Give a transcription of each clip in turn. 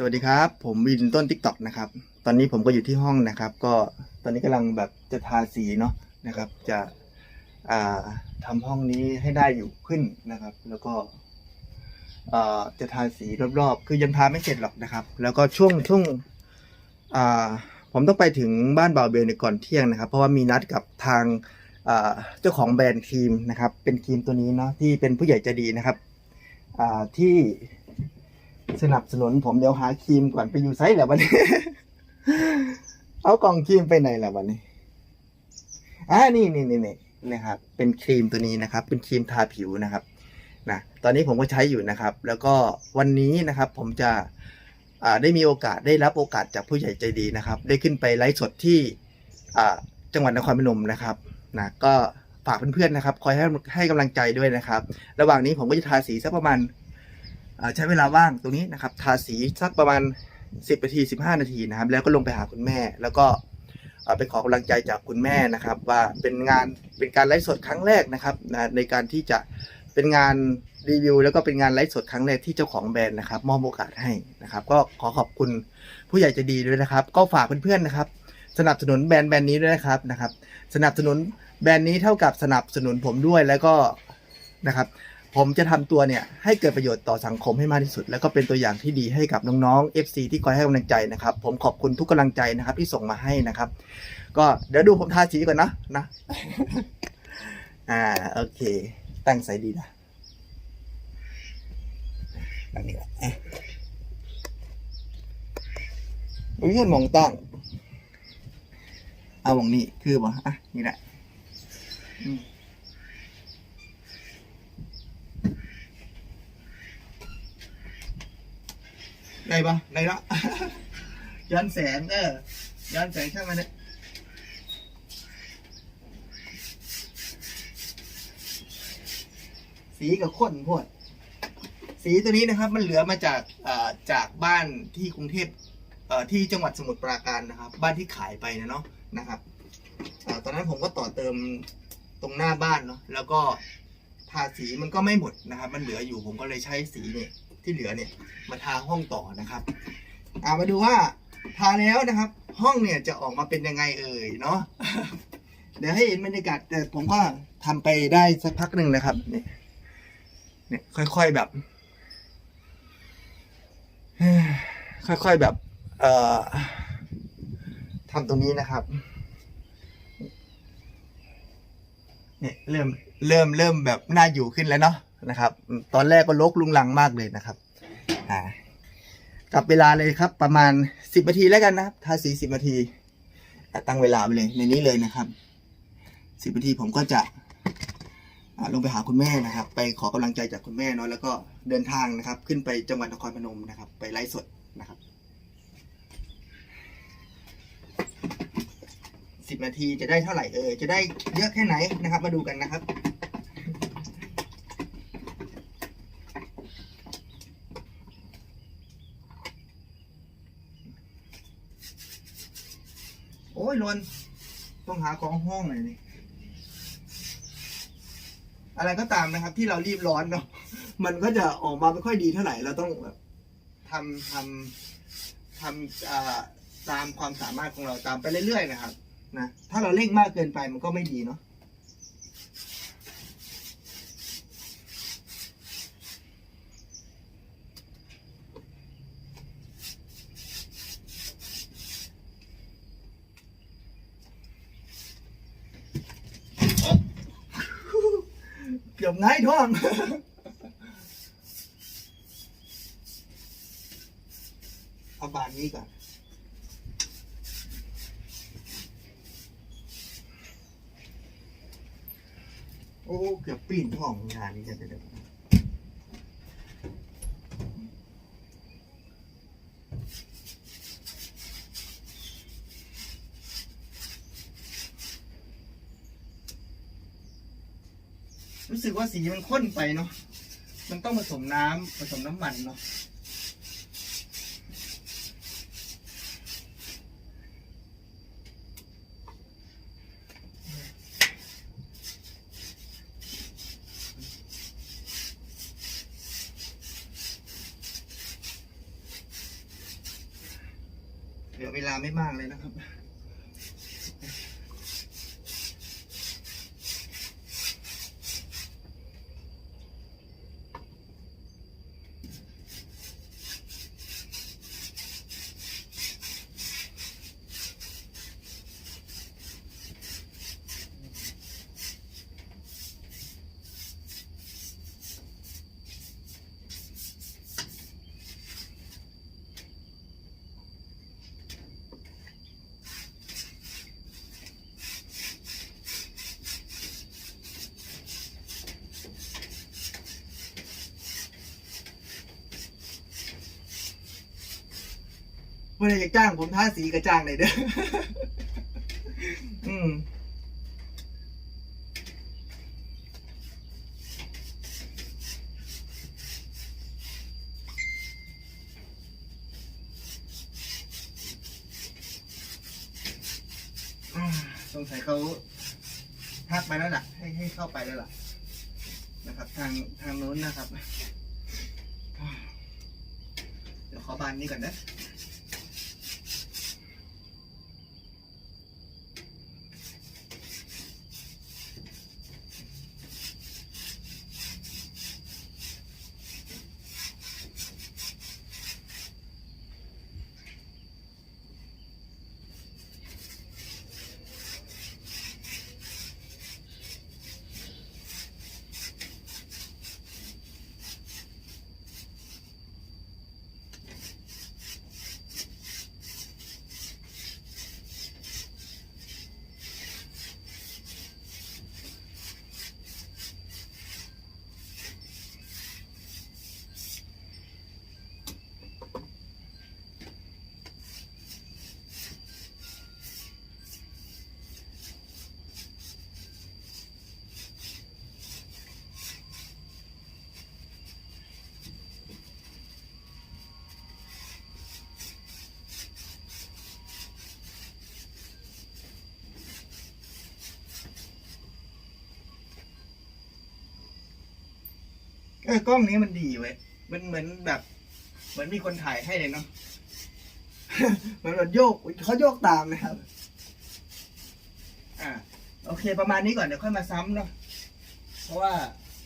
สวัสดีครับ ผมวินต้นทิกตอกนะครับ ตอนนี้ผมก็อยู่ที่ห้องนะครับ ก็ตอนนี้กำลังแบบจะทาสีเนาะนะครับ จะอ่าทำห้องนี้ให้ได้อยู่ขึ้นนะครับ แล้วก็อ่าจะทาสีรอบๆ คือยังทาไม่เสร็จหรอกนะครับ แล้วก็ช่วงช่วงอ่าผมต้องไปถึงบ้านบ่าวเบลในก่อนเที่ยงนะครับ เพราะว่ามีนัดกับทางเจ้าของแบรนด์ครีมนะครับ เป็นครีมตัวนี้เนาะที่เป็นผู้ใหญ่ใจดีนะครับที่ สนับสนุนผมเดี๋ยวหาครีมก่อนไปอยู่ไซส์แหละวันนี้ เอากล่องครีมไปไหนล่ะวันนี้อ่านี่นี่นี่นี่นะครับ เป็นครีมตัวนี้นะครับ เป็นครีมทาผิวนะครับนะตอนนี้ผมก็ใช้อยู่นะครับ แล้วก็วันนี้นะครับ ผมจะได้มีโอกาสได้รับโอกาสจากผู้ใหญ่ใจดีนะครับ ได้ขึ้นไปไลฟ์สดที่จังหวัดนครพนมนะครับนะก็ฝากเพื่อนๆนะครับ คอยให้ให้กำลังใจด้วยนะครับ ระหว่างนี้ผมก็จะทาสีสักประมาณ ใช้เวลาว่างตรงนี้นะครับทาสีสักประมาณ 10นาที15 นาทีนะครับ แล้วก็ลงไปหาคุณแม่ แล้วก็ไปขอกำลังใจจากคุณแม่นะครับ ว่าเป็นงานเป็นการไลฟ์สดครั้งแรกนะครับในการที่จะเป็นงานรีวิวแล้วก็เป็นงานไลฟ์สดครั้งแรกที่เจ้าของแบรนด์นะครับมอบโอกาสให้นะครับ ก็ขอขอบคุณผู้ใหญ่ใจดีด้วยนะครับ ก็ฝากเพื่อนๆนะครับ สนับสนุนแบรนด์แบรนด์นี้ด้วยนะครับนะครับ สนับสนุนแบรนด์นี้เท่ากับสนับสนุนผมด้วยแล้วก็นะครับ ผมจะทำตัวเนี่ยให้เกิดประโยชน์ต่อสังคมให้มากที่สุด แล้วก็เป็นตัวอย่างที่ดีให้กับน้องๆ FC ที่คอยให้กำลังใจนะครับ ผมขอบคุณทุกกำลังใจนะครับ ที่ส่งมาให้นะครับ ก็เดี๋ยวดูผมทาสีก่อนนะนะ อ่าโอเค ตั้งใส่ดีนะตั้งนี่ก่อนอะอุ้ยมองตั้งเอามองนี่คือบ่อะนี่แหละ ได้ปะได้ละ ย้อนแสงเออ ย้อนแสงช่ามันเนี่ยสีกับข้นพวด สีตัวนี้นะครับ มันเหลือมาจากจากบ้านที่กรุงเทพเที่จังหวัดสมุทรปราการนะครับ บ้านที่ขายไปนะเนาะนะครับอตอนนั้นผมก็ต่อเติมตรงหน้าบ้านเนาะแล้วก็ทาสีมันก็ไม่หมดนะครับ มันเหลืออยู่ผมก็เลยใช้สีเนี่ย ที่เหลือเนี่ยมาทาห้องต่อนะครับอามาดูว่าทาแล้วนะครับ ห้องเนี่ยจะออกมาเป็นยังไงเอ่ยเนาะเดี๋ยวให้เห็นบรรยากาศแต่ผมก็ทำไปได้สักพักหนึ่งนะครับเนี่ยเนี่ยค่อยๆแบบ ค่อยๆแบบ เอ่อทำตรงนี้นะครับเนี่ยเริ่มเริ่มเริ่มแบบน่าอยู่ขึ้นแล้วเนาะ นะครับ ตอนแรกก็ลกลุงลังมากเลยนะครับอ่าจับเวลาเลยครับ ประมาณสิบนาทีแล้วกันนะครับทาสีสิบนาทีตั้งเวลาไปเลยในนี้เลยนะครับสิบนาทีผมก็จะลงไปหาคุณแม่นะครับ ไปขอกำลังใจจากคุณแม่เนาะแล้วก็เดินทางนะครับ ขึ้นไปจังหวัดนครพนมนะครับ ไปไลฟ์สดนะครับสิบนาทีจะได้เท่าไหร่เออจะได้เยอะแค่ไหนนะครับ มาดูกันนะครับ โอ้ยลนต้องหาของห้องหน่อยนี่อะไรก็ตามนะครับ ที่เรารีบร้อนเนาะมันก็จะออกมาไม่ค่อยดีเท่าไหร่เราต้องแบบทำทำทำตามความสามารถของเราตามไปเรื่อยๆนะครับนะถ้าเราเร่งมากเกินไปมันก็ไม่ดีเนาะเกื อบง่ายท้องเอาบานนี้ก่อนโอ้ เกือบปีนท้องงานนี้จะเดี๋ รู้สึกว่าสีมันข้นไปเนาะ มันต้องผสมน้ำผสมน้ำมันเนาะเหลือเวลาไม่มากเลยนะครับ เมื่อไหรจะจ้างผมทาสีก็จ้างเลยเด้ออืมอ่าสงสัยเขาทักไปแล้วล่ะ ให้ให้เข้าไปแล้วล่ะ นะครับ ทางทางนู้นนะครับ เดี๋ยวขอบานนี้ก่อนนะ เออกล้องนี้มันดีเว้ยมันเหมือนแบบ เหมือนมีคนถ่ายให้เลยเนาะ เหมือนแบบโยกเขาโยกตามนะครับ อ่า โอเค ประมาณนี้ก่อนเดี๋ยวค่อยมาซ้ำเนาะ เพราะว่า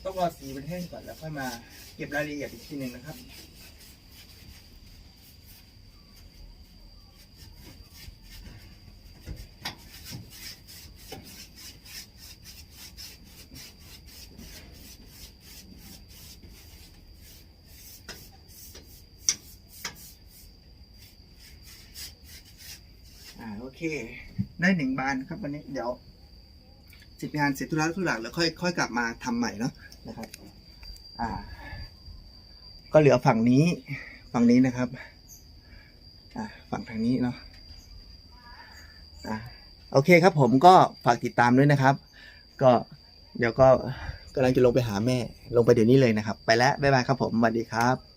ต้องรอสีเป็นแห้งก่อนแล้วค่อยมาเก็บรายละเอียดอีกทีหนึ่งนะครับ อ่าโอเค ได้หนึ่งบานครับวันนี้เดี๋ยวเสร็จงานเสร็จธุระทุกอย่างแล้วค่อยค่อยกลับมาทำใหม่เนาะนะครับ อ่า ก็เหลือฝั่งนี้ฝั่งนี้นะครับ อ่าฝั่งทางนี้เนาะอ่าโอเคครับผมก็ฝากติดตามด้วยนะครับ ก็เดี๋ยวก็กำลังจะลงไปหาแม่ ลงไปเดี๋ยวนี้เลยนะครับ ไปแล้วบ๊ายบายครับผมสวัสดีครับ